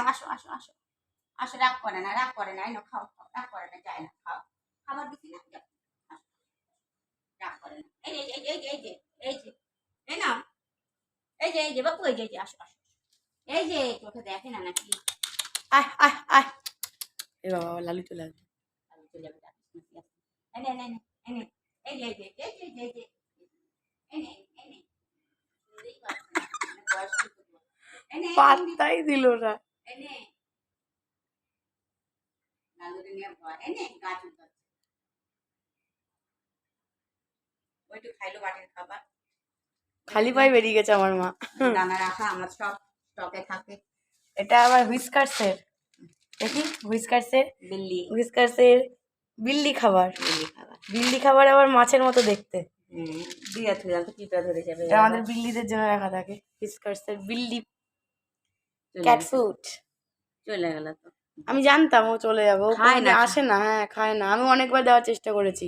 নাও আসো আসো আসো আসো রাগ করে না রাগ করে না এই নাও খাও খাও রাগ করে না যায় না খাও খাবার দিছি না রাগ করে না এই যে এই যে এই যে এই যে এই নাও এই যে এই যে বাপু এই যে আসো আসো এই যে চোখে দেখে না নাকি আয় আয় আয় এ বাবা লালু চলে আসবে আমি চলে না, আছে। এই নে, নে, এই নে, এই যে, এই যে, এই যে, এই যে, নে, নে। না, মানে? এই নে, এই নে, পাত্তাই দিল না এই নে। লালুকে নিয়ে ভয়। এই নে, গা চুলকাচ্ছে। ওই খাইলো বাটির খাবার খালি পায়ে বেরিয়ে গেছে আমার মা দানা রাখা আমার সব স্টকে থাকে এটা আবার হুইস্কার্সের দেখি হুইস্কার্সের বিল্লি হুইস্কার্সের বিল্লি খাবার বিল্লি খাবার বিল্লি খাবার আবার মাছের মতো দেখতে দিয়ে ধরে যাবে আমাদের বিল্লিদের জন্য রাখা থাকে হুইস্কার্সের বিল্লি ক্যাট গেল। ফুড চলে গেল তো আমি জানতাম ও চলে যাবো ও খায় না, কোনোদিন আসে না হ্যাঁ খায় না আমি অনেকবার দেওয়ার চেষ্টা করেছি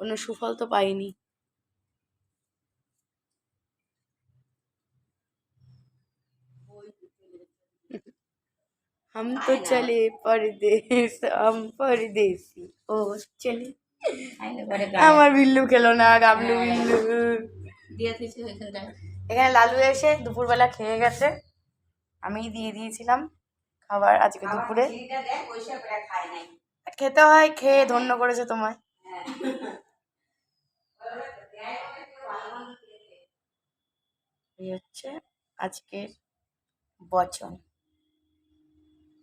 কোনো সুফল তো পাইনি हम तो खाए ना। चले परदेश हम परदेसी ও চলে খাইলে পরে গায়ে আমার বিল্লু খেলো না গাবলু বিল্লু দিয়ে থুইছি ওইখানটায় এখানে লালু এসে দুপুরবেলা খেয়ে গেছে আমি দিয়ে দিয়েছিলাম খাবার আজকে দুপুরে। খেতে হয় খেয়ে ধন্য করেছে তোমায়। হ্যাঁ। এই হচ্ছে আজকের বচন।